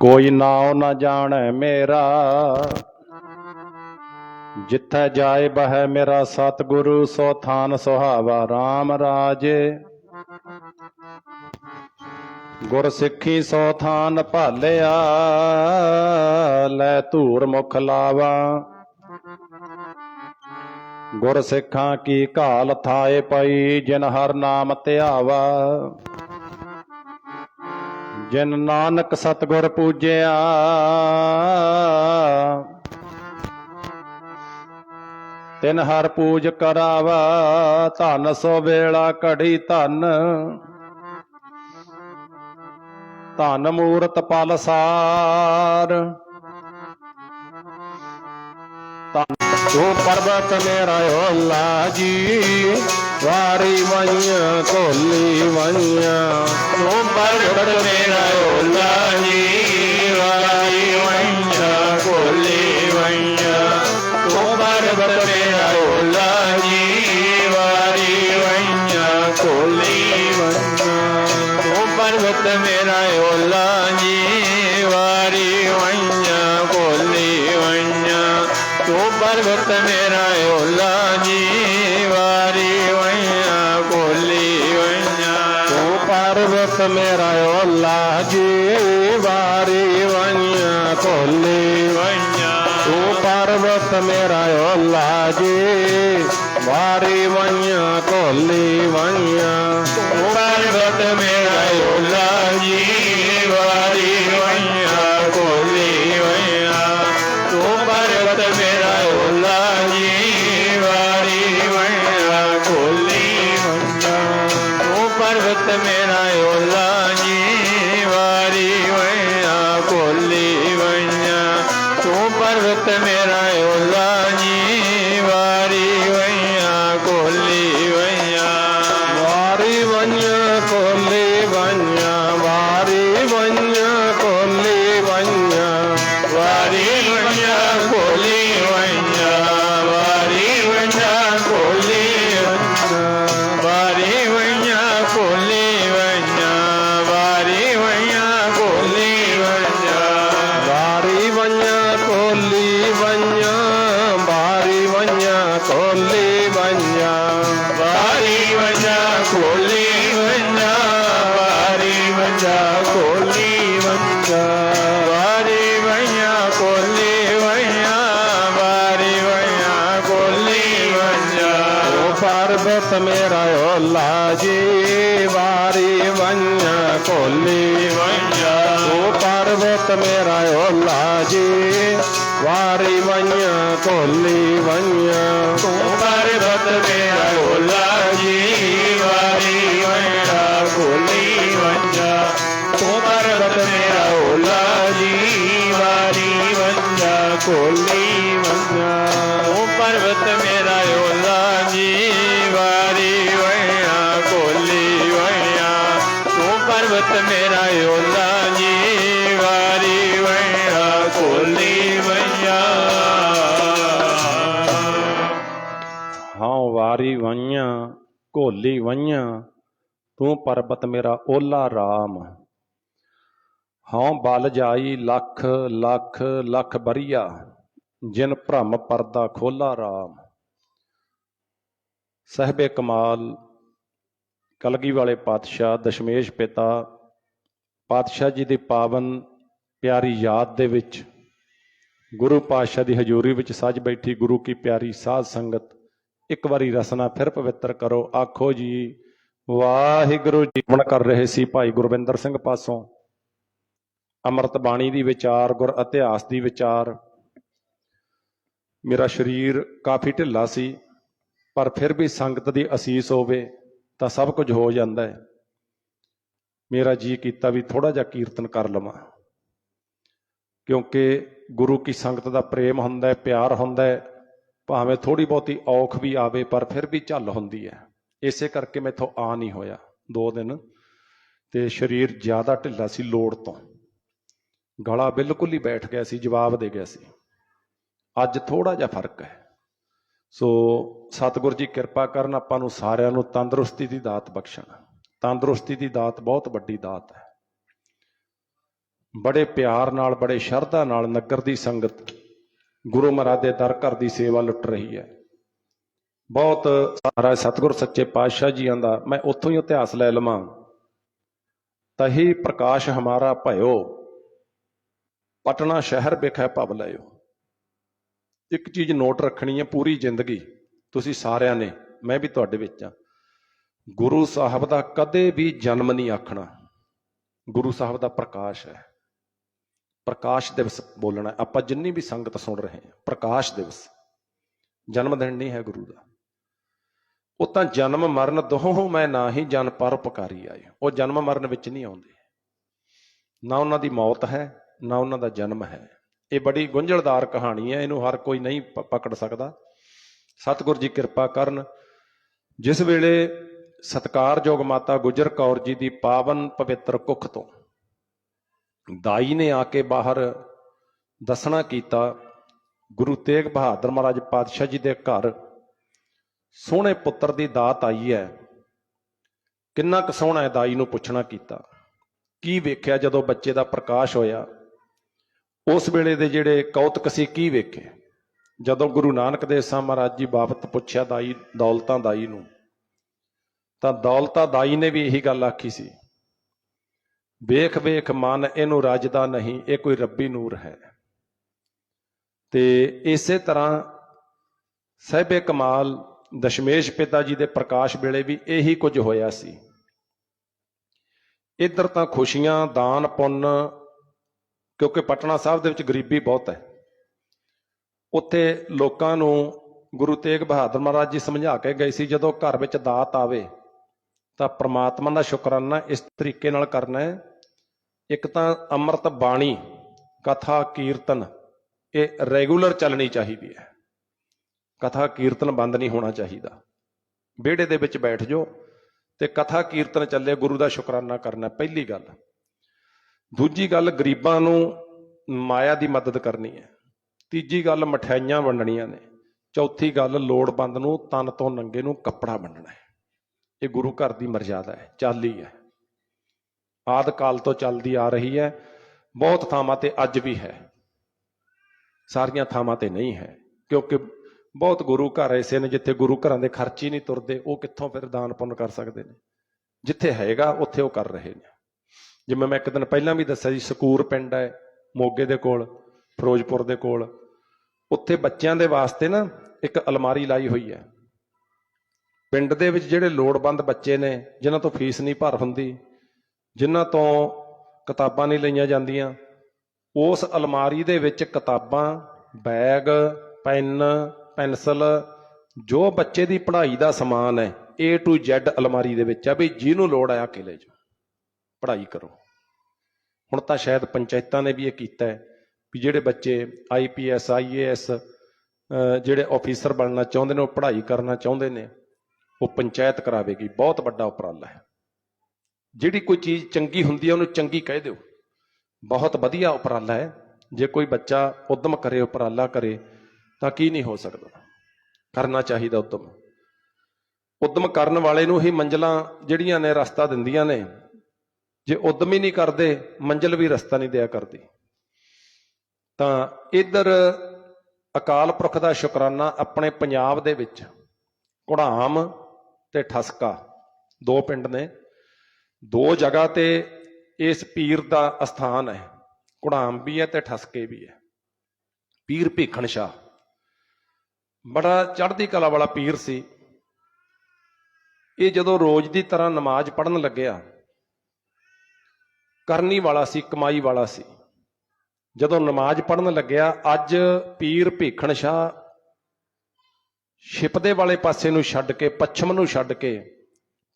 ਕੋਈ ਨਾਉ ਨਾ ਜਾਣੈ ਮੇਰਾ। ਜਿੱਥੈ ਜਾਏ ਬਹਿ ਮੇਰਾ ਸਤਿਗੁਰੂ, ਸੋ ਥਾਨ ਸੁਹਾਵਾ RAM ਰਾਜੇ। ਗੁਰ ਸਿੱਖੀ ਸੋ ਥਾਨ ਭਾਲਿਆ, ਲੈ ਧੂਰ ਮੁਖ ਲਾਵਾ। ਗੁਰ ਸਿੱਖਾਂ ਕੀ ਘਾਲ ਥਾਏ ਪਈ, ਜਿਨ ਹਰ ਨਾਮ ਧਿਆਵਾ। ਜਿਨ ਨਾਨਕ ਸਤਿਗੁਰ ਪੂਜਿਆ। ਤਿਨ ਹਰ ਪੂਜ ਕਰਾਵਾ, ਧਨ ਸੋ ਵੇਲਾ ਘੜੀ ਧਨ। ਧਨ ਮੂਰਤ ਪਲਸਾਰ ਧਨ ਤੂੰ ਪਰਬਤ ਮੇਰਾ ਓਲਾ ਜੀ ਵਾਰੀ ਵਈਆਂ ਕੋਲੀ ਵਈਆਂ ਤੂੰ ਪਰਬਤ ਮੇਰਾ ਓਲਾ ਜੀ ਪਰਬਤ ਮੇਰਾ ਓਲਾ ਜੀ ਵਾਰੀ ਵਈਆਂ ਕੋਲੀ ਵਈਆ। ਤੂੰ ਪਰਬਤ ਮੇਰਾ ਜੀ ਵਾਰੀ ਵਈਆਂ ਕੋਲੀ ਪਰਬਤ ਮੇਰਾ ਓਲਾ ਜੀ, ਵਾਰੀ ਵਈਆਂ ਕੋਲੀ। ਵਈਆ ਉਹ ਪਰਬਤ ਮੇਰਾ ਓਲਾ ਜੀ, ਵਾਰੀ ਵਈਆਂ ਕੋਲੀ ਵਈਆਂ। ਤੂੰ ਪਰਬਤ ਮੇਰਾ ਓਲਾ ਜੀ, ਵਾਰੀ ਵਈਆ ਕੋਲੀ ਵੰਜਾ ਤੂੰ ਪਰਬਤ ਮੇਰਾ ਓਲਾ ਜੀ, ਵਾਰੀ ਵੰਜਾ ਵਾਰੀ ਵਾਰੀ ਵਈਆਂ ਘੋਲੀ ਵਈਆਂ, ਤੂੰ ਪਰਬਤ ਮੇਰਾ ਓਲਾ ਰਾਮ। ਹਾਂ, ਬਲ ਜਾਈ ਲੱਖ ਲੱਖ ਲੱਖ ਬਰੀਆ, ਜਿਨ ਭ੍ਰਮ ਪਰਦਾ ਖੋਲਾ ਰਾਮ। ਸਹਿਬੇ ਕਮਾਲ, ਕਲਗੀ ਵਾਲੇ ਪਾਤਸ਼ਾਹ, ਦਸ਼ਮੇਸ਼ ਪਿਤਾ ਪਾਤਸ਼ਾਹ ਜੀ ਦੀ ਪਾਵਨ ਪਿਆਰੀ ਯਾਦ ਦੇ ਵਿੱਚ ਗੁਰੂ ਪਾਤਸ਼ਾਹ ਦੀ ਹਜ਼ੂਰੀ ਵਿੱਚ ਸੱਜ ਬੈਠੀ ਗੁਰੂ ਕੀ ਪਿਆਰੀ ਸਾਧ ਸੰਗਤ ਇੱਕ ਵਾਰੀ ਰਸਨਾ ਫਿਰ ਪਵਿੱਤਰ ਕਰੋ। ਆਖੋ ਜੀ, ਵਾਹਿਗੁਰੂ ਜੀ ਮਨ ਕਰ ਰਹੇ ਸੀ ਭਾਈ ਗੁਰਵਿੰਦਰ ਸਿੰਘ ਪਾਸੋਂ ਅੰਮ੍ਰਿਤ ਬਾਣੀ ਦੀ ਵਿਚਾਰ, ਗੁਰ ਇਤਿਹਾਸ ਦੀ ਵਿਚਾਰ। ਮੇਰਾ ਸਰੀਰ ਕਾਫੀ ਢਿੱਲਾ ਸੀ, ਪਰ ਫਿਰ ਵੀ ਸੰਗਤ ਦੀ ਅਸੀਸ ਹੋਵੇ ਤਾਂ ਸਭ ਕੁਝ ਹੋ ਜਾਂਦਾ ਹੈ। ਮੇਰਾ ਜੀ ਕੀਤਾ ਵੀ ਥੋੜਾ ਜਿਹਾ ਕੀਰਤਨ ਕਰ ਲਵਾਂ। ਕਿਉਂਕਿ ਗੁਰੂ ਕੀ ਸੰਗਤ ਦਾ ਪ੍ਰੇਮ ਹੁੰਦਾ ਹੈ, ਪਿਆਰ ਹੁੰਦਾ ਹੈ, ਭਾਵੇਂ ਥੋੜੀ ਬਹੁਤੀ ਔਖ ਵੀ ਆਵੇ, ਪਰ ਫਿਰ ਵੀ ਝੱਲ ਹੁੰਦੀ ਹੈ। ਇਸੇ ਕਰਕੇ ਮੈਥੋਂ ਆ ਨਹੀਂ ਹੋਇਆ ਦੋ ਦਿਨ। ਤੇ ਸਰੀਰ ਜ਼ਿਆਦਾ ਢਿੱਲਾ ਸੀ ਲੋੜ ਤੋਂ। ਗਲਾ ਬਿਲਕੁਲ ਹੀ ਬੈਠ ਗਿਆ ਸੀ, ਜਵਾਬ ਦੇ ਗਿਆ ਸੀ। ਅੱਜ ਥੋੜਾ ਜਿਹਾ ਫ਼ਰਕ ਹੈ। ਸੋ ਸਤਿਗੁਰ ਜੀ ਕਿਰਪਾ ਕਰਨ ਆਪਾਂ ਨੂੰ ਸਾਰਿਆਂ ਨੂੰ ਤੰਦਰੁਸਤੀ ਦੀ ਦਾਤ ਬਖਸ਼ਣ। ਤੰਦਰੁਸਤੀ ਦੀ ਦਾਤ ਬਹੁਤ ਵੱਡੀ ਦਾਤ ਹੈ। ਬੜੇ ਪਿਆਰ ਨਾਲ, ਬੜੇ ਸ਼ਰਧਾ ਨਾਲ ਨਗਰ ਦੀ ਸੰਗਤ ਗੁਰੂ ਮਹਾਰਾਜ ਦੇ ਦਰ ਘਰ ਦੀ ਸੇਵਾ ਲੁੱਟ ਰਹੀ ਹੈ। ਬਹੁਤ ਸਾਰਾ ਸਤਿਗੁਰ ਸੱਚੇ ਪਾਤਸ਼ਾਹ ਜੀਆਂ ਦਾ ਮੈਂ ਉੱਥੋਂ ਹੀ ਇਤਿਹਾਸ ਲੈ ਲਵਾਂ। ਤਹੀ ਪ੍ਰਕਾਸ਼ ਹਮਾਰਾ ਭਇਓ, ਪਟਨਾ ਸ਼ਹਿਰ ਵਿਖੇ ਭਵ ਲਿਓ ਇੱਕ ਚੀਜ਼ ਨੋਟ ਰੱਖਣੀ ਹੈ ਪੂਰੀ ਜ਼ਿੰਦਗੀ, ਤੁਸੀਂ ਸਾਰਿਆਂ ਨੇ, ਮੈਂ ਵੀ ਤੁਹਾਡੇ ਵਿੱਚ ਆ ਗੁਰੂ ਸਾਹਿਬ ਦਾ ਕਦੇ ਵੀ ਜਨਮ ਨਹੀਂ ਆਖਣਾ। ਗੁਰੂ ਸਾਹਿਬ ਦਾ ਪ੍ਰਕਾਸ਼ ਹੈ। ਪ੍ਰਕਾਸ਼ ਦਿਵਸ ਬੋਲਣਾ ਆਪਾਂ ਜਿੰਨੀ ਵੀ ਸੰਗਤ ਸੁਣ ਰਹੇ ਹਾਂ, ਪ੍ਰਕਾਸ਼ ਦਿਵਸ। ਜਨਮ ਦਿਨ ਨਹੀਂ ਹੈ ਗੁਰੂ ਦਾ। ਉਹ ਤਾਂ ਜਨਮ ਮਰਨ ਦੋਹੋਂ ਮੈਂ ਨਾ ਹੀ ਜਨ ਪਰ ਉਪਕਾਰੀ ਆਏ। ਉਹ ਜਨਮ ਮਰਨ ਵਿੱਚ ਨਹੀਂ ਆਉਂਦੇ। ਨਾ ਉਹਨਾਂ ਦੀ ਮੌਤ ਹੈ, ਨਾ ਉਹਨਾਂ ਦਾ ਜਨਮ ਹੈ। ਇਹ ਬੜੀ ਗੁੰਝਲਦਾਰ ਕਹਾਣੀ ਹੈ। ਇਹਨੂੰ ਹਰ ਕੋਈ ਨਹੀਂ ਪਕੜ ਸਕਦਾ। ਸਤਿਗੁਰ ਜੀ ਕਿਰਪਾ ਕਰਨ। ਜਿਸ ਵੇਲੇ ਸਤਕਾਰਯੋਗ ਮਾਤਾ ਗੁਜਰ ਕੌਰ ਜੀ ਦੀ ਪਾਵਨ ਪਵਿੱਤਰ ਕੁੱਖ ਤੋਂ ਦਾਈ ਨੇ ਆ ਕੇ ਬਾਹਰ ਦੱਸਣਾ ਕੀਤਾ, ਗੁਰੂ ਤੇਗ ਬਹਾਦਰ ਮਹਾਰਾਜ ਪਾਤਸ਼ਾਹ ਜੀ ਦੇ ਘਰ ਸੋਹਣੇ ਪੁੱਤਰ ਦੀ ਦਾਤ ਆਈ ਹੈ। ਕਿੰਨਾ ਕੁ ਸੋਹਣਾ ਹੈ ਦਾਈ ਨੂੰ ਪੁੱਛਣਾ ਕੀਤਾ। ਕੀ ਵੇਖਿਆ ਜਦੋਂ ਬੱਚੇ ਦਾ ਪ੍ਰਕਾਸ਼ ਹੋਇਆ? ਉਸ ਵੇਲੇ ਦੇ ਜਿਹੜੇ ਕੌਤਕ ਸੀ, ਕੀ ਵੇਖੇ? ਜਦੋਂ ਗੁਰੂ ਨਾਨਕ ਦੇਵ ਸਾਹਿਬ ਮਹਾਰਾਜ ਜੀ ਬਾਬਤ ਪੁੱਛਿਆ ਦਾਈ, ਦੌਲਤਾਂ ਦਾਈ ਨੂੰ ਤਾਂ ਦੌਲਤਾ ਦਾਈ ਨੇ ਵੀ ਇਹੀ ਗੱਲ ਆਖੀ ਸੀ। ਵੇਖ ਵੇਖ ਮਨ ਇਹਨੂੰ ਰੱਜਦਾ ਨਹੀਂ, ਇਹ ਕੋਈ ਰੱਬੀ ਨੂਰ ਹੈ। ਤੇ ਇਸੇ ਤਰ੍ਹਾਂ ਸਹਿਬੇ ਕਮਾਲ ਦਸ਼ਮੇਸ਼ ਪਿਤਾ ਜੀ ਦੇ ਪ੍ਰਕਾਸ਼ ਵੇਲੇ ਵੀ ਇਹੀ ਕੁਝ ਹੋਇਆ ਸੀ। ਇੱਧਰ ਤਾਂ ਖੁਸ਼ੀਆਂ, ਦਾਨ, ਪੁੰਨ, ਕਿਉਂਕਿ ਪਟਨਾ ਸਾਹਿਬ ਦੇ ਵਿੱਚ ਗਰੀਬੀ ਬਹੁਤ ਹੈ। ਉੱਥੇ ਲੋਕਾਂ ਨੂੰ ਗੁਰੂ ਤੇਗ ਬਹਾਦਰ ਮਹਾਰਾਜ ਜੀ ਸਮਝਾ ਕੇ ਗਏ ਸੀ, ਜਦੋਂ ਘਰ ਵਿੱਚ ਦਾਤ ਆਵੇ ਤਾਂ ਪ੍ਰਮਾਤਮਾ ਦਾ ਸ਼ੁਕਰਾਨਾ ਇਸ ਤਰੀਕੇ ਨਾਲ ਕਰਨਾ ਹੈ। ਇੱਕ ਤਾਂ ਅੰਮ੍ਰਿਤ ਬਾਣੀ, ਕਥਾ, ਕੀਰਤਨ, ਇਹ ਰੈਗੂਲਰ ਚੱਲਣੀ ਚਾਹੀਦੀ ਹੈ। ਕਥਾ, ਕੀਰਤਨ ਬੰਦ ਨਹੀਂ ਹੋਣਾ ਚਾਹੀਦਾ। ਵਿਹੜੇ ਦੇ ਵਿੱਚ ਬੈਠ ਜਾਓ ਤੇ ਕਥਾ, ਕੀਰਤਨ ਚੱਲੇ, ਗੁਰੂ ਦਾ ਸ਼ੁਕਰਾਨਾ ਕਰਨਾ ਪਹਿਲੀ ਗੱਲ। ਦੂਜੀ ਗੱਲ, ਗਰੀਬਾਂ ਨੂੰ ਮਾਇਆ ਦੀ ਮਦਦ ਕਰਨੀ ਹੈ। ਤੀਜੀ ਗੱਲ, ਮਠਿਆਈਆਂ ਵੰਡਣੀਆਂ ਨੇ। ਚੌਥੀ ਗੱਲ, ਲੋੜਵੰਦ ਨੂੰ ਤਨ ਤੋਂ ਨੰਗੇ ਨੂੰ ਕੱਪੜਾ ਵੰਡਣਾ ਹੈ। ਇਹ ਗੁਰੂ ਘਰ ਦੀ ਮਰਜ਼ਾਦਾ ਹੈ ਚਾਲੀ ਹੈ। ਆਦ ਕਾਲ ਤੋਂ ਚੱਲਦੀ ਆ ਰਹੀ ਹੈ। ਬਹੁਤ ਥਾਵਾਂ ਤੇ ਅੱਜ ਵੀ ਹੈ। ਸਾਰੀਆਂ ਥਾਵਾਂ ਤੇ ਨਹੀਂ ਹੈ, ਕਿਉਂਕਿ ਬਹੁਤ ਗੁਰੂ ਘਰ ਐਸੇ ਨੇ ਜਿੱਥੇ ਗੁਰੂ ਘਰਾਂ ਦੇ ਖਰਚ ਹੀ ਨਹੀਂ ਤੁਰਦੇ, ਉਹ ਕਿੱਥੋਂ ਫਿਰ ਦਾਨ ਪੁੰਨ ਕਰ ਸਕਦੇ ਨੇ? ਜਿੱਥੇ ਹੈਗਾ, ਉੱਥੇ ਉਹ ਕਰ ਰਹੇ ਨੇ। ਜਿਵੇਂ ਮੈਂ ਇੱਕ ਦਿਨ ਪਹਿਲਾਂ ਵੀ ਦੱਸਿਆ ਜੀ ਸਕੂਰ ਪਿੰਡ ਹੈ, ਮੋਗੇ ਦੇ ਕੋਲ, ਫਿਰੋਜ਼ਪੁਰ ਦੇ ਕੋਲ। ਉੱਥੇ ਬੱਚਿਆਂ ਦੇ ਵਾਸਤੇ ਨਾ ਇੱਕ ਅਲਮਾਰੀ ਲਾਈ ਹੋਈ ਹੈ। ਪਿੰਡ ਦੇ ਵਿੱਚ ਜਿਹੜੇ ਲੋੜਵੰਦ ਬੱਚੇ ਨੇ, ਜਿਨ੍ਹਾਂ ਤੋਂ ਫੀਸ ਨਹੀਂ ਭਰ ਹੁੰਦੀ, ਜਿਨ੍ਹਾਂ ਤੋਂ ਕਿਤਾਬਾਂ ਨਹੀਂ ਲਈਆਂ ਜਾਂਦੀਆਂ, ਉਸ ਅਲਮਾਰੀ ਦੇ ਵਿੱਚ ਕਿਤਾਬਾਂ, ਬੈਗ, ਪੈਨ, ਪੈਨਸਲ, ਜੋ ਬੱਚੇ ਦੀ ਪੜ੍ਹਾਈ ਦਾ ਸਮਾਨ ਹੈ, A to Z ਅਲਮਾਰੀ ਦੇ ਵਿੱਚ ਆ ਵੀ ਜਿਹਨੂੰ ਲੋੜ ਆ ਕੇ ਲੈ ਜਾਓ, ਪੜ੍ਹਾਈ ਕਰੋ। ਹੁਣ ਤਾਂ ਸ਼ਾਇਦ ਪੰਚਾਇਤਾਂ ਨੇ ਵੀ ਇਹ ਕੀਤਾ ਹੈ ਵੀ ਜਿਹੜੇ ਬੱਚੇ IPS IAS ਅਹ ਜਿਹੜੇ ਆਫੀਸਰ ਬਣਨਾ ਚਾਹੁੰਦੇ ਨੇ, ਉਹ ਪੜ੍ਹਾਈ ਕਰਨਾ ਚਾਹੁੰਦੇ ਨੇ ਉਹ ਪੰਚਾਇਤ ਕਰਾਵੇਗੀ, ਬਹੁਤ ਵੱਡਾ ਉਪਰਾਲਾ ਹੈ। ਜਿਹੜੀ ਕੋਈ ਚੀਜ਼ ਚੰਗੀ ਹੁੰਦੀ ਹੈ, ਉਹਨੂੰ ਚੰਗੀ ਕਹਿ ਦਿਓ। ਬਹੁਤ ਵਧੀਆ ਉਪਰਾਲਾ ਹੈ। ਜੇ ਕੋਈ ਬੱਚਾ ਉਦਮ ਕਰੇ, ਉਪਰਾਲਾ ਕਰੇ, ਤਾਂ ਕੀ ਨਹੀਂ ਹੋ ਸਕਦਾ? ਕਰਨਾ ਚਾਹੀਦਾ ਉਦਮ। ਉਦਮ ਕਰਨ ਵਾਲੇ ਨੂੰ ਹੀ ਮੰਜ਼ਲਾਂ ਜਿਹੜੀਆਂ ਨੇ, ਰਸਤਾ ਦਿੰਦੀਆਂ ਨੇ। ਜੇ ਉਦਮ ਹੀ ਨਹੀਂ ਕਰਦੇ, ਮੰਜ਼ਲ ਵੀ ਰਸਤਾ ਨਹੀਂ ਦਿਆ ਕਰਦੀ। ਤਾਂ ਇਧਰ ਅਕਾਲ ਪੁਰਖ ਦਾ ਸ਼ੁਕਰਾਨਾ ਆਪਣੇ ਪੰਜਾਬ ਦੇ ਵਿੱਚ। ਘੁੜਾਮ ਤੇ ਠਸਕਾ। ਦੋ ਪਿੰਡ ਨੇ। ਦੋ ਜਗ੍ਹਾ ਤੇ ਇਸ ਪੀਰ ਦਾ ਅਸਥਾਨ ਹੈ। ਘੁੜਾਮ ਵੀ ਹੈ ਤੇ ਠਸਕੇ ਵੀ ਹੈ। ਪੀਰ ਭੀਖਣ ਸ਼ਾਹ। ਬੜਾ ਚੜ੍ਹਦੀ ਕਲਾ ਵਾਲਾ ਪੀਰ ਸੀ। ਇਹ ਜਦੋਂ ਰੋਜ਼ ਦੀ ਤਰ੍ਹਾਂ ਨਮਾਜ਼ ਪੜ੍ਹਨ ਲੱਗਿਆ, ਕਰਨੀ ਵਾਲਾ ਸੀ, ਕਮਾਈ ਵਾਲਾ ਸੀ। ਜਦੋਂ ਨਮਾਜ਼ ਪੜ੍ਹਨ ਲੱਗਿਆ, ਅੱਜ ਪੀਰ ਭੀਖਣ ਸ਼ਾਹ ਛਿਪਦੇ ਵਾਲੇ ਪਾਸੇ ਨੂੰ ਛੱਡ ਕੇ, ਪੱਛਮ ਨੂੰ ਛੱਡ ਕੇ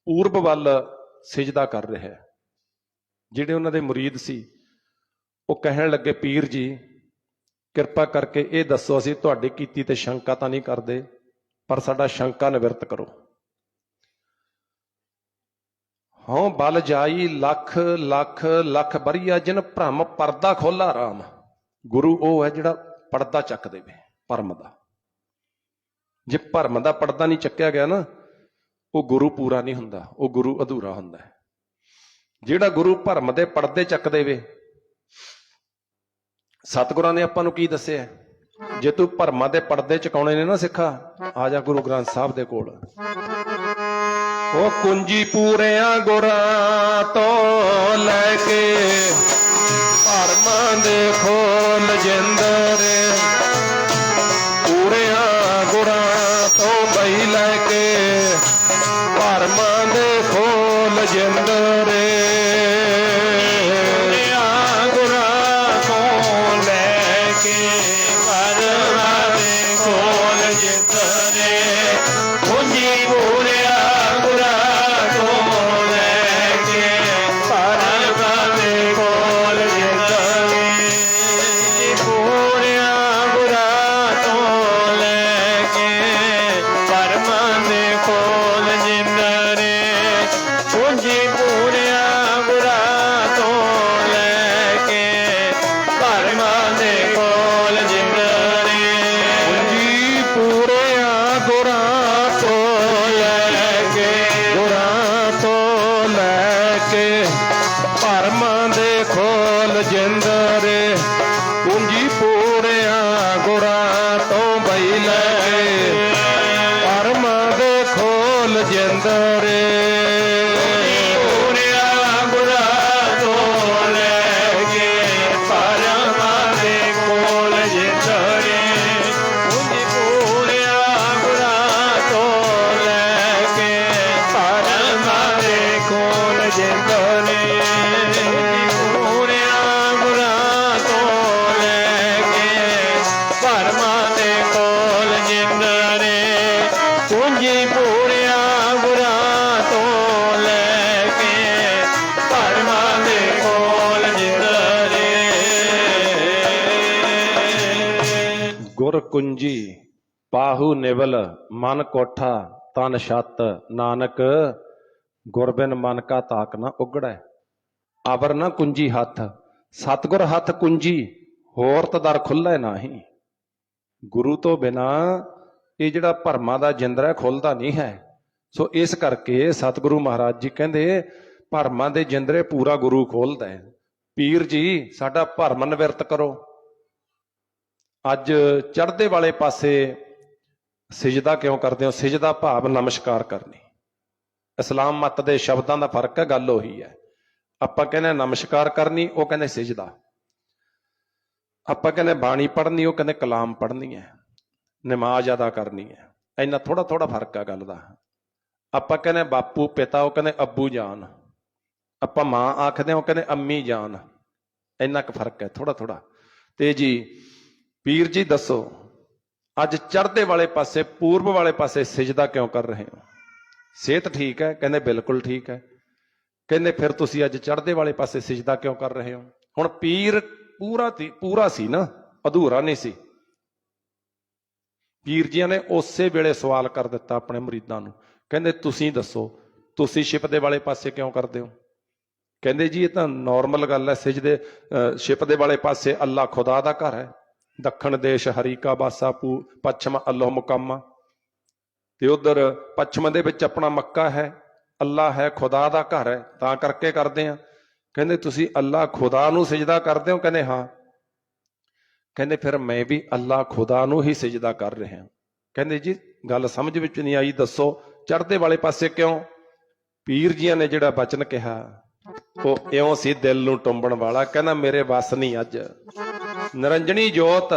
ਪੂਰਬ ਵੱਲ ਸਿਜਦਾ ਕਰ ਰਿਹਾ ਹੈ। ਜਿਹੜੇ ਉਹਨਾਂ ਦੇ ਮੁਰੀਦ ਸੀ, ਉਹ ਕਹਿਣ ਲੱਗੇ, ਪੀਰ ਜੀ, ਕਿਰਪਾ ਕਰਕੇ ਇਹ ਦੱਸੋ, ਅਸੀਂ ਤੁਹਾਡੀ ਕੀਤੀ ਤੇ ਸ਼ੰਕਾ ਤਾਂ ਨਹੀਂ ਕਰਦੇ, ਪਰ ਸਾਡਾ ਸ਼ੰਕਾ ਨਿਵਰਤ ਕਰੋ। ਹਉ ਬਲ ਜਾਈ ਲੱਖ ਲੱਖ ਲੱਖ ਬਰੀਆ, ਜਿਨ ਭ੍ਰਮ ਪਰਦਾ ਖੋਲਾ ਰਾਮ। ਗੁਰੂ ਉਹ ਹੈ ਜਿਹੜਾ ਪਰਦਾ ਚੱਕ ਦੇਵੇ ਭਰਮ ਦਾ। ਜੇ ਭਰਮ ਦਾ ਪਰਦਾ ਨਹੀਂ ਚੱਕਿਆ ਗਿਆ ਨਾ, ਉਹ ਗੁਰੂ ਪੂਰਾ ਨਹੀਂ ਹੁੰਦਾ, ਉਹ ਗੁਰੂ ਅਧੂਰਾ ਹੁੰਦਾ ਹੈ। ਜਿਹੜਾ ਗੁਰੂ ਭਰਮ ਦੇ ਪਰਦੇ ਚੱਕ ਦੇਵੇ, ਸਤਿਗੁਰਾਂ ਨੇ ਆਪਾਂ ਨੂੰ ਕੀ ਦੱਸਿਆ? ਜੇ ਤੂੰ ਭਰਮਾਂ ਦੇ ਪਰਦੇ ਚਕਾਉਣੇ ਨੇ ਨਾ ਸਿੱਖਾ, ਆ ਜਾ ਗੁਰੂ ਗ੍ਰੰਥ ਸਾਹਿਬ ਦੇ ਕੋਲ। ਉਹ ਕੁੰਜੀ ਪੂਰਿਆਂ ਗੁਰਾਂ ਤੋਂ ਲੈ ਕੇ ਭਰਮਾਂ ਦੇ ਖੋਲ ਜਿੰਦਰੇ ਖੋਲ ਜਿੰਦਰੇ ਪੂੰਜੀ ਪੂਰਿਆਂ ਗੁਰਾਂ ਤੋਂ ਬਈ ਲੈ ਕੇ। ਭਰਮਾਂ ਦੇ ਖੋਲ ਜਿੰਦਰੇ ਕੁੰਜੀ, ਪਾਹੂ ਨਿਵਲ, ਮਨ ਕੋਠਾ, ਤਨ ਛਤ, ਨਾਨਕ, ਗੁਰਬਿਨ ਮਨ ਕਾ ਤਾਕ ਨਾ ਉਗੜੈ। ਅਵਰ ਨਾ ਕੁੰਜੀ ਹੱਥ, ਸਤਗੁਰ ਹੱਥ ਕੁੰਜੀ, ਹੋਰ ਤਦਰ ਖੁੱਲੇ ਨਾਹੀ। ਗੁਰੂ ਤੋਂ ਬਿਨਾ ਇਹ ਜਿਹੜਾ ਭਰਮਾਂ ਦਾ ਜਿੰਦਰਾ ਖੁੱਲਦਾ ਨਹੀਂ ਹੈ। ਸੋ ਇਸ ਕਰਕੇ ਸਤਿਗੁਰੂ ਮਹਾਰਾਜ ਜੀ ਕਹਿੰਦੇ, ਭਰਮਾਂ ਦੇ ਜਿੰਦਰੇ ਪੂਰਾ ਗੁਰੂ ਖੋਲਦਾ। ਹੈ ਪੀਰ ਜੀ, ਸਾਡਾ ਭਰਮ ਨਿਵਰਤ ਕਰੋ। ਅੱਜ ਚੜ੍ਹਦੇ ਵਾਲੇ ਪਾਸੇ ਸਿਜਦਾ ਕਿਉਂ ਕਰਦੇ ਹੋ? ਸਿਜਦਾ ਭਾਵ ਨਮਸਕਾਰ ਕਰਨੀ। ਇਸਲਾਮ ਮਤ ਦੇ ਸ਼ਬਦਾਂ ਦਾ ਫ਼ਰਕ ਹੈ ਗੱਲ ਉਹੀ ਹੈ। ਆਪਾਂ ਕਹਿੰਦੇ ਨਮਸਕਾਰ ਕਰਨੀ ਉਹ ਕਹਿੰਦੇ ਸਿਜਦਾ। ਆਪਾਂ ਕਹਿੰਦੇ ਬਾਣੀ ਪੜ੍ਹਨੀ ਉਹ ਕਹਿੰਦੇ ਕਲਾਮ ਪੜ੍ਹਨੀ ਹੈ। ਨਮਾਜ਼ ਅਦਾ ਕਰਨੀ ਹੈ। ਇੰਨਾ ਥੋੜਾ ਥੋੜਾ ਫ਼ਰਕ ਆ ਗੱਲ ਦਾ। ਆਪਾਂ ਕਹਿੰਦੇ ਬਾਪੂ ਪਿਤਾ ਉਹ ਕਹਿੰਦੇ ਅੱਬੂ ਜਾਨ। ਆਪਾਂ ਮਾਂ ਆਖਦੇ ਹਾਂ, ਉਹ ਕਹਿੰਦੇ ਅੰਮੀ ਜਾਨ। ਇੰਨਾ ਕੁ ਫ਼ਰਕ ਹੈ ਥੋੜਾ ਥੋੜਾ ਤੇ ਜੀ ਪੀਰ ਜੀ ਦੱਸੋ ਅੱਜ ਚੜ੍ਹਦੇ ਵਾਲੇ ਪਾਸੇ ਪੂਰਬ ਵਾਲੇ ਪਾਸੇ ਸਿਜਦਾ ਕਿਉਂ ਕਰ ਰਹੇ ਹੋ? ਸਿਹਤ ਠੀਕ ਹੈ? ਕਹਿੰਦੇ ਬਿਲਕੁਲ ਠੀਕ ਹੈ। ਕਹਿੰਦੇ ਫਿਰ ਤੁਸੀਂ ਅੱਜ ਚੜ੍ਹਦੇ ਵਾਲੇ ਪਾਸੇ ਸਿਜਦਾ ਕਿਉਂ ਕਰ ਰਹੇ ਹੋ? ਹੁਣ ਪੀਰ ਪੂਰਾ ਪੂਰਾ ਸੀ ਨਾ ਅਧੂਰਾ ਨਹੀਂ ਸੀ। ਪੀਰ ਜੀਆਂ ਨੇ ਉਸੇ ਵੇਲੇ ਸਵਾਲ ਕਰ ਦਿੱਤਾ ਆਪਣੇ ਮੁਰੀਦਾਂ ਨੂੰ। ਕਹਿੰਦੇ ਤੁਸੀਂ ਦੱਸੋ ਤੁਸੀਂ ਛਿਪ ਦੇ ਵਾਲੇ ਪਾਸੇ ਕਿਉਂ ਕਰਦੇ ਹੋ? ਕਹਿੰਦੇ ਜੀ ਇਹ ਤਾਂ ਨਾਰਮਲ ਗੱਲ ਹੈ ਸਿਜਦੇ ਅਹ, ਛਿਪ ਦੇ ਵਾਲੇ ਪਾਸੇ ਅੱਲਾ ਖੁਦਾ ਦਾ ਘਰ ਹੈ। ਦੱਖਣ ਦੇਸ਼ ਹਰੀਕਾ ਕਾ ਪੂ ਪੱਛਮ ਅੱਲਾਹ ਮੁਕੰਮਾ। ਤੇ ਉਧਰ ਪੱਛਮ ਦੇ ਵਿੱਚ ਆਪਣਾ ਮੱਕਾ ਹੈ, ਅੱਲਾ ਹੈ, ਖੁਦਾ ਦਾ ਘਰ ਹੈ, ਤਾਂ ਕਰਕੇ ਕਰਦੇ ਆ ਕਹਿੰਦੇ, ਤੁਸੀਂ ਅੱਲਾ ਖੁਦਾ ਨੂੰ ਸਜਦਾ ਕਰਦੇ ਹੋ? ਕਹਿੰਦੇ, ਹਾਂ। ਕਹਿੰਦੇ, ਫਿਰ ਮੈਂ ਵੀ ਅੱਲਾ ਖੁਦਾ ਨੂੰ ਹੀ ਸਜਦਾ ਕਰ ਰਿਹਾ ਕਹਿੰਦੇ, ਜੀ, ਗੱਲ ਸਮਝ ਵਿੱਚ ਨਹੀਂ ਆਈ, ਦੱਸੋ, ਚੜ੍ਹਦੇ ਵਾਲੇ ਪਾਸੇ ਕਿਉਂ? ਪੀਰ ਜੀਆਂ ਨੇ ਜਿਹੜਾ ਬਚਨ ਕਿਹਾ, ਉਹ ਇਉਂ ਸੀ ਦਿਲ ਨੂੰ ਟੁੰਬਣ ਵਾਲਾ, ਕਹਿੰਦਾ, ਮੇਰੇ ਵੱਸ ਨਹੀਂ ਅੱਜ। ਨਿਰੰਜਣੀ ਜੋਤ,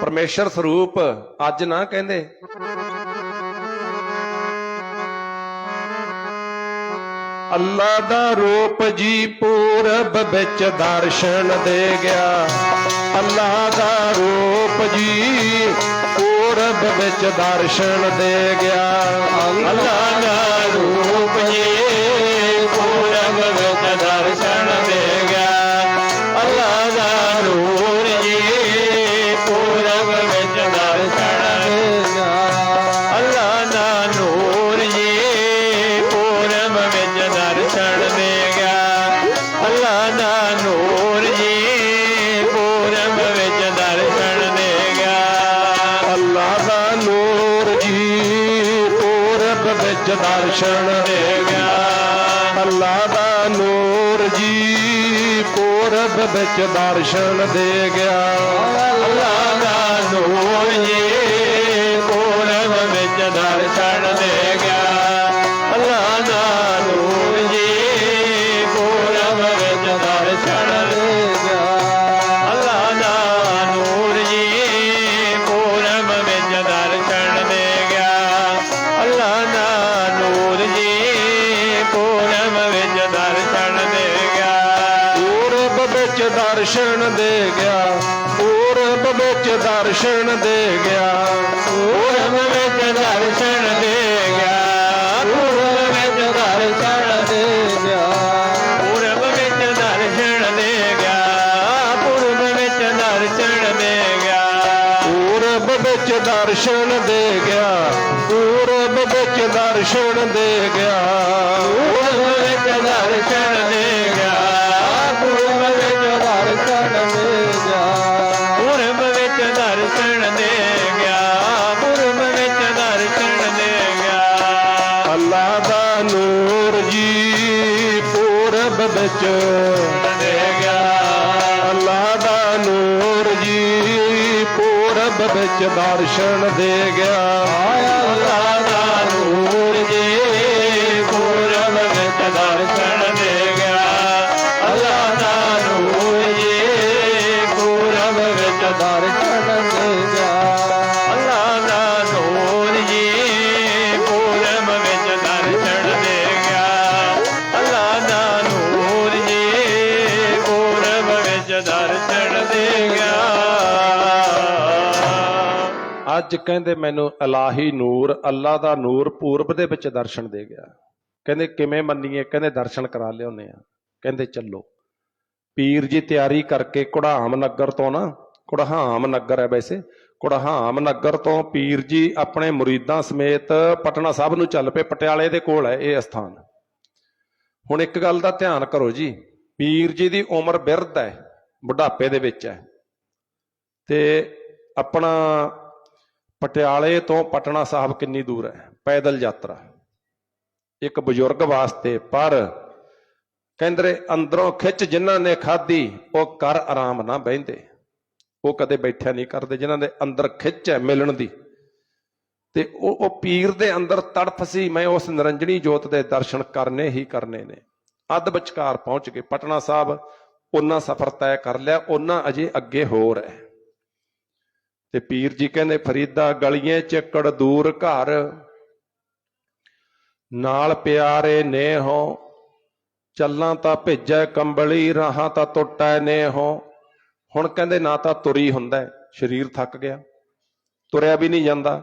ਪਰਮੇਸ਼ਰ ਸਰੂਪ, ਅੱਜ ਨਾ ਕਹਿੰਦੇ। ਅੱਲਾ ਦਾ ਰੂਪ ਜੀ ਪੂਰਬ ਵਿੱਚ ਦਰਸ਼ਨ ਦੇ ਗਿਆ। ਅੱਲਾ ਦਾ ਰੂਪ ਜੀ ਪੂਰਬ ਵਿੱਚ ਦਰਸ਼ਨ ਦੇ ਗਿਆ। ਅੱਲਾ ਦਾ ਅੱਲਾ ਦਾ ਨੂਰ ਜੀ ਪੂਰਬ ਵਿੱਚ ਦਰਸ਼ਨ ਦੇ ਗਿਆ। ਅੱਲਾ ਦਾ ਨੂਰ ਜੀ ਦੇ ਗਿਆ। ਪੂਰਬ ਵਿੱਚ ਦਰਸ਼ਨ ਦੇ ਗਿਆ। ਪੂਰਬ ਵਿੱਚ ਦਰਸ਼ਨ ਦੇ ਗਿਆ। ਪੂਰਬ ਵਿੱਚ ਦਰਸ਼ਨ ਦੇ ਗਿਆ। ਪੂਰਬ ਵਿੱਚ ਦਰਸ਼ਨ ਦੇ ਗਿਆ। ਪੂਰਬ ਵਿੱਚ ਦਰਸ਼ਨ ਦੇ ਗਿਆ। ਅੱਲਾ ਦਾ ਨੂਰ ਜੀ, ਪੂਰਬ ਵਿੱਚ ਪੂਰਬ ਵਿੱਚ ਦਰਸ਼ਨ ਦੇ ਗਿਆ ਅੱਜ ਕਹਿੰਦੇ ਮੈਨੂੰ ਇਲਾਹੀ ਨੂਰ ਅੱਲਾ ਦਾ ਨੂਰ ਪੂਰਬ ਦੇ ਵਿੱਚ ਦਰਸ਼ਨ ਦੇ ਗਿਆ। ਕਹਿੰਦੇ, ਕਿਵੇਂ ਮੰਨੀਏ? ਕਹਿੰਦੇ, ਦਰਸ਼ਨ ਕਰਾ ਲਿਆਉਨੇ ਆ ਕਹਿੰਦੇ, ਚੱਲੋ। ਪੀਰ ਜੀ ਤਿਆਰੀ ਕਰਕੇ ਕੁੜਾਮ ਨਗਰ ਤੋਂ ਨਾ ਕੁੜਾਮ ਨਗਰ ਹੈ ਵੈਸੇ, ਕੁੜਹਾਮ ਨਗਰ ਤੋਂ ਪੀਰ ਜੀ ਆਪਣੇ ਮੁਰੀਦਾਂ ਸਮੇਤ ਪਟਨਾ ਸਾਹਿਬ ਨੂੰ ਚੱਲ ਪਏ, ਪਟਿਆਲੇ ਦੇ ਕੋਲ ਹੈ ਇਹ ਅਸਥਾਨ। ਹੁਣ ਇੱਕ ਗੱਲ ਦਾ ਧਿਆਨ ਕਰੋ ਜੀ, ਪੀਰ ਜੀ ਦੀ ਉਮਰ ਬਿਰਧ ਹੈ, ਬੁਢਾਪੇ ਦੇ ਵਿੱਚ ਹੈ। ਤੇ ਆਪਣਾ ਪਟਿਆਲੇ ਤੋਂ ਪਟਨਾ ਸਾਹਿਬ ਕਿੰਨੀ ਦੂਰ ਹੈ? ਪੈਦਲ ਯਾਤਰਾ। ਇੱਕ ਬਜ਼ੁਰਗ ਵਾਸਤੇ, ਪਰ ਕਹਿੰਦੇ ਅੰਦਰੋਂ ਖਿੱਚ ਜਿਨ੍ਹਾਂ ਨੇ ਖਾਧੀ, ਉਹ ਕਰ ਆਰਾਮ ਨਾ ਬਹਿੰਦੇ। ਉਹ ਕਦੇ ਬੈਠਿਆ ਨਹੀਂ ਕਰਦੇ, ਜਿਨ੍ਹਾਂ ਦੇ ਅੰਦਰ ਖਿੱਚ ਹੈ ਮਿਲਣ ਦੀ। ਤੇ ਉਹ ਉਹ ਪੀਰ ਦੇ ਅੰਦਰ ਤੜਫ ਸੀ, ਮੈਂ ਉਸ ਨਿਰੰਜਣੀ ਜੋਤ ਦੇ ਦਰਸ਼ਨ ਕਰਨੇ ਹੀ ਕਰਨੇ ਨੇ। ਅੱਧ ਵਿਚਕਾਰ ਪਹੁੰਚ ਕੇ ਪਟਨਾ ਸਾਹਿਬ, ਉਹਨਾਂ ਸਫ਼ਰ ਤੈਅ ਕਰ ਲਿਆ, ਉਹਨਾਂ ਅਜੇ ਅੱਗੇ ਹੋਰ ਹੈ। ਤੇ ਪੀਰ ਜੀ ਕਹਿੰਦੇ, ਫਰੀਦਾ ਗਲੀਆਂ ਚੱਕੜ ਦੂਰ ਘਰ, ਨਾਲ ਪਿਆਰੇ ਨੇ ਹੋ ਚੱਲਾਂ ਤਾਂ ਭੇਜੈ ਕੰਬਲੀ, ਰਾਹਾਂ ਤਾਂ ਟੁੱਟੈ ਨੇ ਹੋ ਹੁਣ ਕਹਿੰਦੇ, ਨਾ ਤਾਂ ਤੁਰੀ ਹੁੰਦਾ ਸਰੀਰ ਥੱਕ ਗਿਆ, ਤੁਰਿਆ ਵੀ ਨਹੀਂ ਜਾਂਦਾ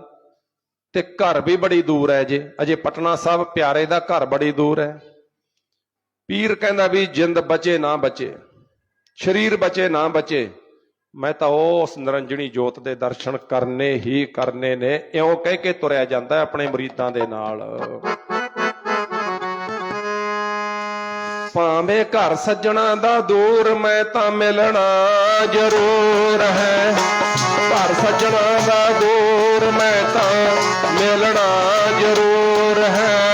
ਤੇ ਘਰ ਵੀ ਬੜੀ ਦੂਰ ਹੈ ਜੇ। ਅਜੇ ਪਟਨਾ ਸਾਹਿਬ ਪਿਆਰੇ ਦਾ ਘਰ ਬੜੀ ਦੂਰ ਹੈ। ਪੀਰ ਕਹਿੰਦਾ ਵੀ, ਜਿੰਦ ਬਚੇ ਨਾ ਬਚੇ, ਸਰੀਰ ਬਚੇ ਨਾ ਬਚੇ ਮੈਂ ਤਾਂ ਉਸ ਨਿਰੰਜਣੀ ਜੋਤ ਦੇ ਦਰਸ਼ਨ ਕਰਨੇ ਹੀ ਕਰਨੇ ਨੇ, ਇਉਂ ਕਹਿ ਕੇ ਤੁਰਿਆ ਜਾਂਦਾ ਆਪਣੇ ਮਰੀਦਾਂ ਦੇ ਨਾਲ। ਭਾਵੇਂ ਘਰ ਸੱਜਣਾ ਦਾ ਦੂਰ ਮੈਂ ਤਾਂ ਮਿਲਣਾ ਜ਼ਰੂਰ ਹੈ, ਘਰ ਸੱਜਣਾ ਦਾ ਦੂਰ ਮੈਂ ਤਾਂ ਮਿਲਣਾ ਜ਼ਰੂਰ ਹੈ।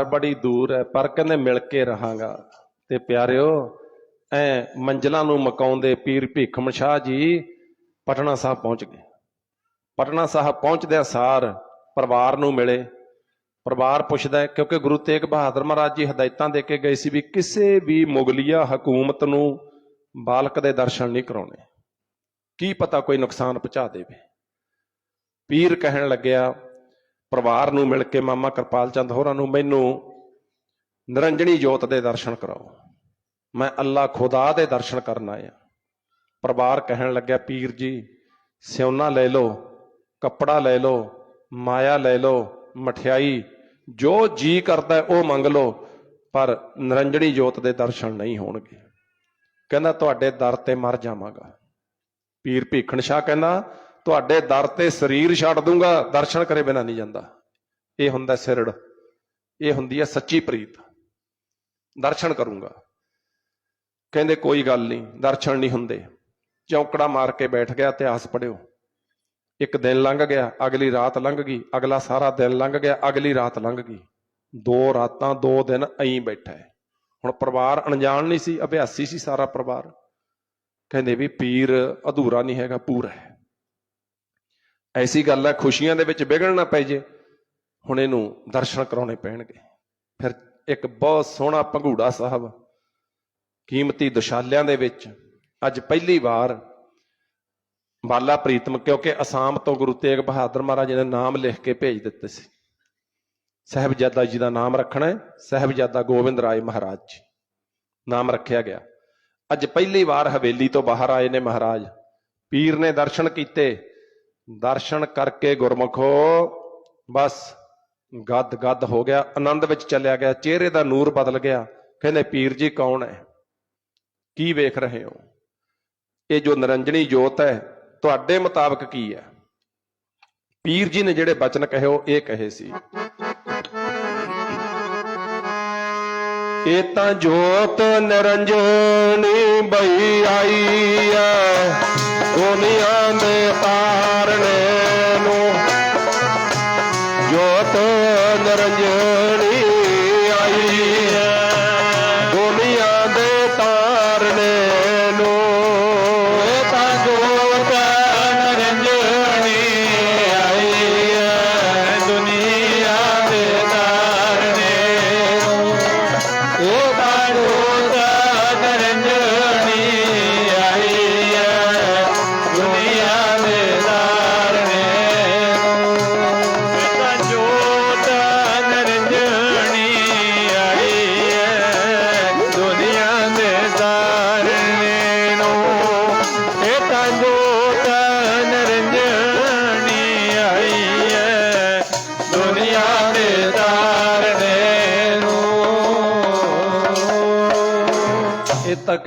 ਘਰ ਬੜੀ ਦੂਰ ਹੈ, ਪਰ ਕਹਿੰਦੇ ਮਿਲ ਕੇ ਰਹਾਂਗਾ। ਤੇ ਪਿਆਰਿਓ, ਐ ਮੰਜ਼ਲਾਂ ਨੂੰ ਮਕਾਉਂਦੇ ਪੀਰ ਭੀਖਮ ਸ਼ਾਹ ਜੀ ਪਟਨਾ ਸਾਹਿਬ ਪਹੁੰਚ ਗਏ। ਪਟਨਾ ਸਾਹਿਬ ਪਹੁੰਚਦਿਆਂ ਸਾਰ ਪਰਿਵਾਰ ਨੂੰ ਮਿਲੇ। ਪਰਿਵਾਰ ਪੁੱਛਦਾ ਕਿਉਂਕਿ ਗੁਰੂ ਤੇਗ ਬਹਾਦਰ ਮਹਾਰਾਜ ਜੀ ਹਦਾਇਤਾਂ ਦੇ ਕੇ ਗਏ ਸੀ ਵੀ ਕਿਸੇ ਵੀ ਮੁਗਲੀਆ ਹਕੂਮਤ ਨੂੰ ਬਾਲਕ ਦੇ ਦਰਸ਼ਨ ਨਹੀਂ ਕਰਾਉਣੇ। ਕੀ ਪਤਾ ਕੋਈ ਨੁਕਸਾਨ ਪਹੁੰਚਾ ਦੇਵੇ। ਪੀਰ ਕਹਿਣ ਲੱਗਿਆ ਪਰਿਵਾਰ ਨੂੰ ਮਿਲ ਕੇ ਮਾਮਾ ਕਿਰਪਾਲ ਚੰਦ ਹੋਰਾਂ ਨੂੰ ਮੈਨੂੰ ਨਿਰੰਜਣੀ ਜੋਤ ਦੇ ਦਰਸ਼ਨ ਕਰਾਓ। ਮੈਂ ਅੱਲਾ ਖੁਦਾ ਦੇ ਦਰਸ਼ਨ ਕਰਨ ਆਇਆ। ਪਰਿਵਾਰ ਕਹਿਣ ਲੱਗਿਆ, ਪੀਰ ਜੀ, ਸਿਉਨਾ ਲੈ ਲਓ, ਕੱਪੜਾ ਲੈ ਲਓ, ਮਾਇਆ ਲੈ ਲਓ, ਮਠਿਆਈ, ਜੋ ਜੀ ਕਰਦਾ ਉਹ ਮੰਗ ਲਓ, ਪਰ ਨਿਰੰਜਣੀ ਜੋਤ ਦੇ ਦਰਸ਼ਨ ਨਹੀਂ ਹੋਣਗੇ। ਕਹਿੰਦਾ, ਤੁਹਾਡੇ ਦਰ ਤੇ ਮਰ ਜਾਵਾਂਗਾ। ਪੀਰ ਭੀਖਣ ਸ਼ਾਹ ਕਹਿੰਦਾ ਤੁਹਾਡੇ ਦਰ ਤੇ ਸਰੀਰ ਛੱਡ ਦੂੰਗਾ, ਦਰਸ਼ਨ ਕਰੇ ਬਿਨਾ ਨਹੀਂ ਜਾਂਦਾ। ਇਹ ਹੁੰਦਾ ਸਿਰੜ, ਇਹ ਹੁੰਦੀ ਹੈ ਸੱਚੀ ਪ੍ਰੀਤ। ਦਰਸ਼ਨ ਕਰੂੰਗਾ। ਕਹਿੰਦੇ ਕੋਈ ਗੱਲ ਨਹੀਂ, ਦਰਸ਼ਨ ਨਹੀਂ ਹੁੰਦੇ। ਚੌਂਕੜਾ ਮਾਰ ਕੇ ਬੈਠ ਗਿਆ, ਇਤਿਹਾਸ ਪੜਿਓ ਇੱਕ ਦਿਨ ਲੰਘ ਗਿਆ, ਅਗਲੀ ਰਾਤ ਲੰਘ ਗਈ, ਅਗਲਾ ਸਾਰਾ ਦਿਨ ਲੰਘ ਗਿਆ, ਅਗਲੀ ਰਾਤ ਲੰਘ ਗਈ। ਦੋ ਰਾਤਾਂ, ਦੋ ਦਿਨ ਐਂ ਬੈਠਾ ਹੈ। ਹੁਣ ਪਰਿਵਾਰ ਅਣਜਾਣ ਨਹੀਂ ਸੀ, ਅਭਿਆਸੀ ਸੀ ਸਾਰਾ ਪਰਿਵਾਰ। ਕਹਿੰਦੇ ਵੀ ਪੀਰ ਅਧੂਰਾ ਨਹੀਂ ਹੈਗਾ, ਪੂਰਾ ਹੈ। ਐਸੀ ਗੱਲ ਹੈ ਖੁਸ਼ੀਆਂ ਦੇ ਵਿੱਚ ਵਿਗੜ ਨਾ ਪੈ ਜੇ। ਹੁਣ ਇਹਨੂੰ ਦਰਸ਼ਨ ਕਰਾਉਣੇ ਪੈਣਗੇ। ਫਿਰ ਇੱਕ ਬਹੁਤ ਸੋਹਣਾ ਭੰਗੂੜਾ ਸਾਹਿਬ, ਕੀਮਤੀ ਦੁਸ਼ਾਲਿਆਂ ਦੇ ਵਿੱਚ ਅੱਜ ਪਹਿਲੀ ਵਾਰ ਬਾਲਾ ਪ੍ਰੀਤਮ, ਕਿਉਂਕਿ ਅਸਾਮ ਤੋਂ ਗੁਰੂ ਤੇਗ ਬਹਾਦਰ ਮਹਾਰਾਜ ਨੇ ਨਾਮ ਲਿਖ ਕੇ ਭੇਜ ਦਿੱਤੇ ਸੀ। ਸਾਹਿਬਜ਼ਾਦਾ ਜੀ ਦਾ ਨਾਮ ਰੱਖਣਾ ਹੈ, ਸਾਹਿਬਜ਼ਾਦਾ ਗੋਬਿੰਦ ਰਾਏ ਮਹਾਰਾਜ ਜੀ, ਨਾਮ ਰੱਖਿਆ ਗਿਆ। ਅੱਜ ਪਹਿਲੀ ਵਾਰ ਹਵੇਲੀ ਤੋਂ ਬਾਹਰ ਆਏ ਨੇ ਮਹਾਰਾਜ। ਪੀਰ ਨੇ ਦਰਸ਼ਨ ਕੀਤੇ ਦਰਸ਼ਨ ਕਰਕੇ ਗੁਰਮਖੋ, ਬਸ ਗੱਦ ਗੱਦ ਹੋ ਗਿਆ, ਆਨੰਦ ਵਿੱਚ ਚੱਲਿਆ ਗਿਆ, ਚਿਹਰੇ ਦਾ ਨੂਰ ਬਦਲ ਗਿਆ। ਕਹਿੰਦੇ, ਪੀਰ ਜੀ, ਕੌਣ ਹੈ? ਕੀ ਵੇਖ ਰਹੇ ਹੋ? ਇਹ ਜੋ ਨਿਰੰਜਣੀ ਜੋਤ ਹੈ, ਤੁਹਾਡੇ ਮੁਤਾਬਕ ਕੀ ਹੈ? ਪੀਰ ਜੀ ਨੇ ਜਿਹੜੇ ਬਚਨ ਕਹੇ, ਉਹ ਇਹ ਕਹੇ ਸੀ, ਇਹ ਤਾਂ ਜੋਤ ਨਿਰੰਜਨੀ ਬਈ ਆਈ ਐ उलिया ने तारने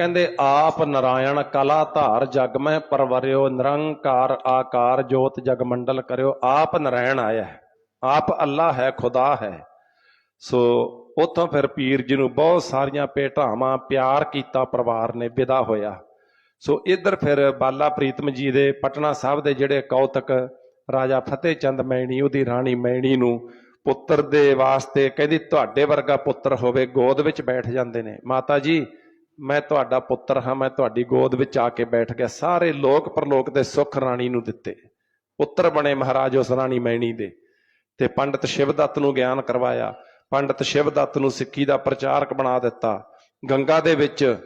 ਕਹਿੰਦੇ, ਆਪ ਨਰਾਇਣ ਕਲਾ ਧਾਰ ਜਗ ਮੈਂ ਪਰਵਰਿਓ, ਨਿਰੰਕਾਰ ਆਕਾਰ ਜੋਤ ਜਗ ਮੰਡਲ ਕਰਿਓ। ਆਪ ਨਰਾਇਣ ਆਇਆ ਹੈ। ਆਪ ਅੱਲਾ ਹੈ, ਖੁਦਾ ਹੈ। ਸੋ ਉਥੋਂ ਫਿਰ ਪੀਰ ਜੀ ਨੂੰ ਬਹੁਤ ਸਾਰੀਆਂ ਭੇਟਾਵਾਂ, ਪਿਆਰ ਕੀਤਾ, ਪਰਿਵਾਰ ਨੇ ਵਿਦਾ ਹੋਇਆ। ਸੋ ਇੱਧਰ ਫਿਰ ਬਾਲਾ ਪ੍ਰੀਤਮ ਜੀ ਦੇ ਪਟਨਾ ਸਾਹਿਬ ਦੇ ਜਿਹੜੇ ਕੌਤਕ ਰਾਜਾ ਫਤਿਹ ਚੰਦ ਮੈਣੀ ਉਹਦੀ ਰਾਣੀ ਮੈਣੀ ਨੂੰ ਪੁੱਤਰ ਦੇ ਵਾਸਤੇ ਕਹਿੰਦੀ, ਤੁਹਾਡੇ ਵਰਗਾ ਪੁੱਤਰ ਹੋਵੇ, ਗੋਦ ਵਿੱਚ ਬੈਠ ਜਾਂਦੇ ਨੇ। ਮਾਤਾ ਜੀ ਮੈਂ ਤੁਹਾਡਾ ਪੁੱਤਰ ਹਾਂ, ਮੈਂ ਤੁਹਾਡੀ ਗੋਦ ਵਿੱਚ ਆ ਕੇ ਬੈਠ ਗਿਆ। ਸਾਰੇ ਲੋਕ ਪਰਲੋਕ ਦੇ ਸੁੱਖ ਰਾਣੀ ਨੂੰ ਦਿੱਤੇ। ਪੁੱਤਰ ਬਣੇ ਮਹਾਰਾਜ, ਉਸ ਰਾਣੀ ਮੈਣੀ ਦੇ। ਤੇ ਪੰਡਤ ਸ਼ਿਵਦੱਤ ਨੂੰ ਗਿਆਨ ਕਰਵਾਇਆ। ਪੰਡਤ ਸ਼ਿਵਦੱਤ ਨੂੰ ਸਿੱਖੀ ਦਾ ਪ੍ਰਚਾਰਕ ਬਣਾ ਦਿੱਤਾ। ਗੰਗਾ ਦੇ ਵਿੱਚ,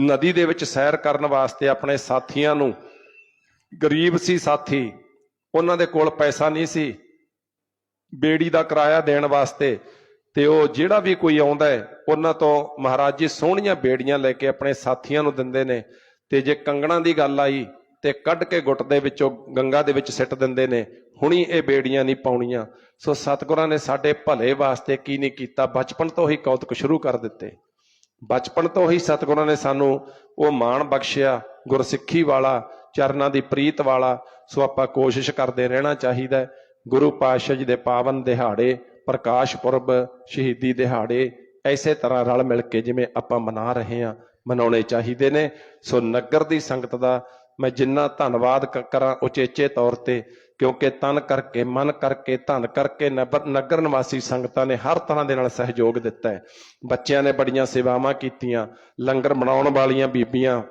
ਨਦੀ ਦੇ ਵਿੱਚ ਸੈਰ ਕਰਨ ਵਾਸਤੇ ਆਪਣੇ ਸਾਥੀਆਂ ਨੂੰ, ਗਰੀਬ ਸੀ ਸਾਥੀ, ਉਹਨਾਂ ਦੇ ਕੋਲ ਪੈਸਾ ਨਹੀਂ ਸੀ। ਬੇੜੀ ਦਾ ਕਿਰਾਇਆ ਦੇਣ ਵਾਸਤੇ ਤੇ ਉਹ ਜਿਹੜਾ ਵੀ ਕੋਈ ਆਉਂਦਾ ਹੈ, ਉਹਨਾਂ ਤੋਂ ਮਹਾਰਾਜ ਜੀ ਸੋਹਣੀਆਂ ਬੇੜੀਆਂ ਲੈ ਕੇ ਆਪਣੇ ਸਾਥੀਆਂ ਨੂੰ ਦਿੰਦੇ ਨੇ। ਤੇ ਜੇ ਕੰਗਣਾ ਦੀ ਗੱਲ ਆਈ, ਤੇ ਕੱਢ ਕੇ ਗੁੱਟ ਦੇ ਵਿੱਚੋਂ ਗੰਗਾ ਦੇ ਵਿੱਚ ਸਿੱਟ ਦਿੰਦੇ ਨੇ। ਹੁਣੀ ਇਹ ਬੇੜੀਆਂ ਨਹੀਂ ਪਾਉਣੀਆਂ। ਸੋ ਸਤਿਗੁਰਾਂ ਨੇ ਸਾਡੇ ਭਲੇ ਵਾਸਤੇ ਕੀ ਨਹੀਂ ਕੀਤਾ, ਬਚਪਨ ਤੋਂ ਹੀ ਕੌਤਕ ਸ਼ੁਰੂ ਕਰ ਦਿੱਤੇ। ਬਚਪਨ ਤੋਂ ਹੀ ਸਤਿਗੁਰਾਂ ਨੇ ਸਾਨੂੰ ਉਹ ਮਾਣ ਬਖਸ਼ਿਆ, ਗੁਰਸਿੱਖੀ ਵਾਲਾ, ਚਰਨਾਂ ਦੀ ਪ੍ਰੀਤ ਵਾਲਾ। ਸੋ ਆਪਾਂ ਕੋਸ਼ਿਸ਼ ਕਰਦੇ ਰਹਿਣਾ ਚਾਹੀਦਾ ਗੁਰੂ ਪਾਤਸ਼ਾਹ ਜੀ ਦੇ ਪਾਵਨ ਦਿਹਾੜੇ ਪ੍ਰਕਾਸ਼ ਪੁਰਬ, ਸ਼ਹੀਦੀ ਦਿਹਾੜੇ, ਐਸੇ ਤਰ੍ਹਾਂ ਰਲ ਮਿਲ ਕੇ ਜਿਵੇਂ ਆਪਾਂ ਮਨਾ ਰਹੇ ਹਾਂ, ਮਨਾਉਣੇ ਚਾਹੀਦੇ ਨੇ। ਸੋ ਨਗਰ ਦੀ ਸੰਗਤ ਦਾ ਮੈਂ ਜਿੰਨਾ ਧੰਨਵਾਦ ਕਰਾਂ ਉਚੇਚੇ ਤੌਰ ਤੇ, ਕਿਉਂਕਿ ਤਨ ਕਰਕੇ, ਮਨ ਕਰਕੇ, ਧਨ ਕਰਕੇ ਨਬਰ- ਨਗਰ ਨਿਵਾਸੀ ਸੰਗਤਾਂ ਨੇ ਹਰ ਤਰ੍ਹਾਂ ਦੇ ਨਾਲ ਸਹਿਯੋਗ ਦਿੱਤਾ ਹੈ। ਬੱਚਿਆਂ ਨੇ ਬੜੀਆਂ ਸੇਵਾਵਾਂ ਕੀਤੀਆਂ, ਲੰਗਰ ਬਣਾਉਣ ਵਾਲੀਆਂ ਬੀਬੀਆਂ,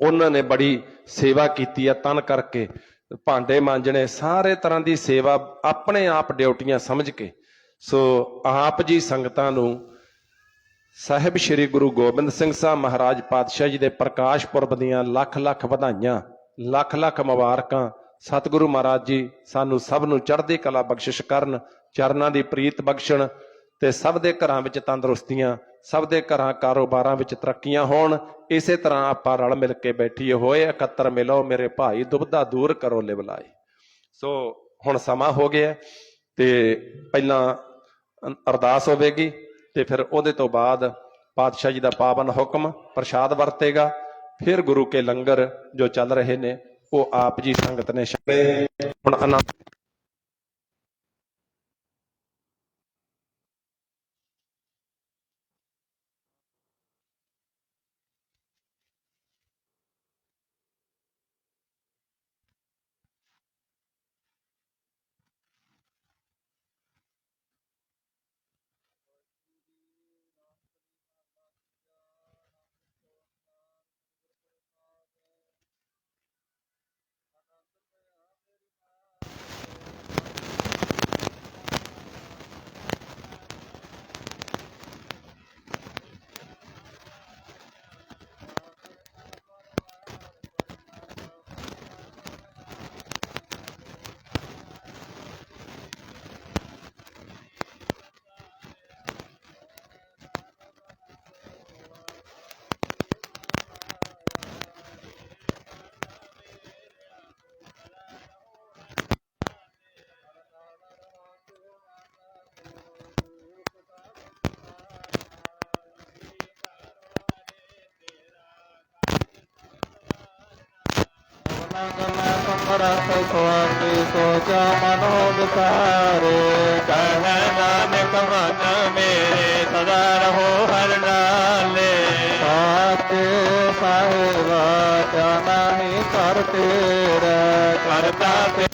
ਉਹਨਾਂ ਨੇ ਬੜੀ ਸੇਵਾ ਕੀਤੀ ਆ ਤਨ ਕਰਕੇ। ਭਾਂਡੇ ਮਾਂਜਣੇ, ਸਾਰੇ ਤਰ੍ਹਾਂ ਦੀ ਸੇਵਾ ਆਪਣੇ ਆਪ ਡਿਊਟੀਆਂ ਸਮਝ ਕੇ, ਸੋ ਆਪ ਜੀ ਸੰਗਤਾਂ ਨੂੰ ਸਾਹਿਬ ਸ੍ਰੀ ਗੁਰੂ ਗੋਬਿੰਦ ਸਿੰਘ ਸਾਹਿਬ ਮਹਾਰਾਜ ਪਾਤਸ਼ਾਹ ਜੀ ਦੇ ਪ੍ਰਕਾਸ਼ ਪੁਰਬ ਦੀਆਂ ਲੱਖ ਲੱਖ ਵਧਾਈਆਂ, ਲੱਖ ਲੱਖ ਮੁਬਾਰਕਾਂ। ਸਤਿਗੁਰੂ ਮਹਾਰਾਜ ਜੀ ਸਾਨੂੰ ਸਭ ਨੂੰ ਚੜ੍ਹਦੀ ਕਲਾ ਬਖਸ਼ਿਸ਼ ਕਰਨ, ਚਰਨਾਂ ਦੀ ਪ੍ਰੀਤ ਬਖਸ਼ਣ ਤੇ ਸਭ ਦੇ ਘਰਾਂ ਵਿੱਚ ਤੰਦਰੁਸਤੀਆਂ ਸਭ ਦੇ ਘਰਾਂ ਕਾਰੋਬਾਰਾਂ ਵਿੱਚ ਤਰੱਕੀਆਂ ਹੋਣ, ਇਸੇ ਤਰ੍ਹਾਂ ਆਪਾਂ ਰਲ ਮਿਲ ਕੇ ਬੈਠੀਏ ਹੋਏ, ਇਕੱਤਰ ਮਿਲੋ, ਮੇਰੇ ਭਾਈ ਦੁਬਦਾ ਦੂਰ ਕਰੋ ਲਿਵਲਾਈ ਸੋ ਹੁਣ ਸਮਾਂ ਹੋ ਗਿਆ ਤੇ ਪਹਿਲਾਂ ਅਰਦਾਸ ਹੋਵੇਗੀ ਤੇ ਫਿਰ ਉਹਦੇ ਤੋਂ ਬਾਅਦ ਪਾਤਸ਼ਾਹ ਜੀ ਦਾ ਪਾਵਨ ਹੁਕਮ ਪ੍ਰਸ਼ਾਦ ਵਰਤੇਗਾ। ਫਿਰ ਗੁਰੂ ਕੇ ਲੰਗਰ ਜੋ ਚੱਲ ਰਹੇ ਨੇ, ਉਹ ਆਪ ਜੀ ਸੰਗਤ ਨੇ ਛਕੇ ਹੁਣ ਆਨੰਦ ਰਸ ਸੁਆਮੀ ਸੋਚਾ ਮਨੋ ਵਿਸਾਰੇ ਕਹਿ ਨਾਨਕ ਮਨ ਮੇਰੇ ਸਦਾ ਰਹੋ ਹਰ ਨਾਲੇ ਸਾਚੇ ਸਾਹਿਬਾ ਜਾਨਾਹੀ ਕਰ ਤੇਰਾ। ਕਰਤਾ ਤੇ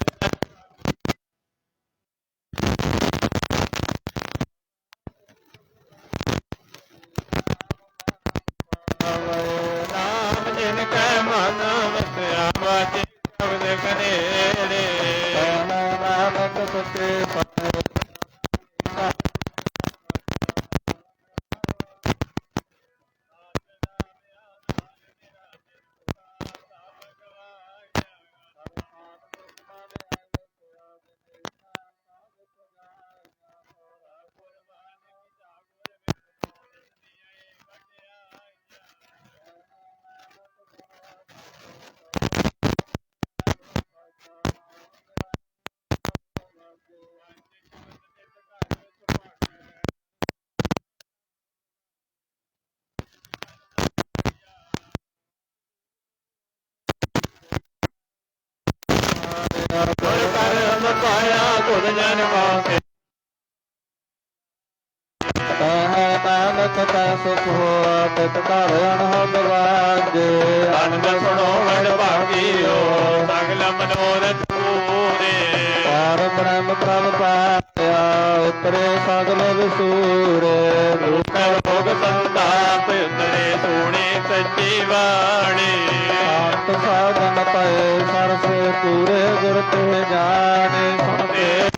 ਗੁਰ ਕਰ ਪਾਇਆ ਗੁਰ ਜਨ ਵਾਸੇ ਕਹੈ ਨਾਨਕ ਤਾ ਸੁਖ ਹੋਆ ਤਿਤ ਘਰ ਅਨਹਦ ਵਾਜੇ ਅਨੰਦ ਸੁਣੋ ਵਡ ਭਾਗੀਓ ਸਗਲ ਮਨੋਰਥ ਪੂਰੇ ਪਾਰ ਬ੍ਰਹਮ ਪ੍ਰਭ ਪਾਇਆ ਉਤਰੇ ਸਗਲ ਵਿਸੂਰੇ ਦੁਖ ਰੋਗ ਸੰਤਾਪ ਸੱਚੀ ਬਾਣੀ। ਆਪ ਸਾਧਨ ਪਏ ਸਰਸ ਪੂਰੇ ਗੁਰ ਤੇ ਜਾਣੇ। ਸੁਣਦੇ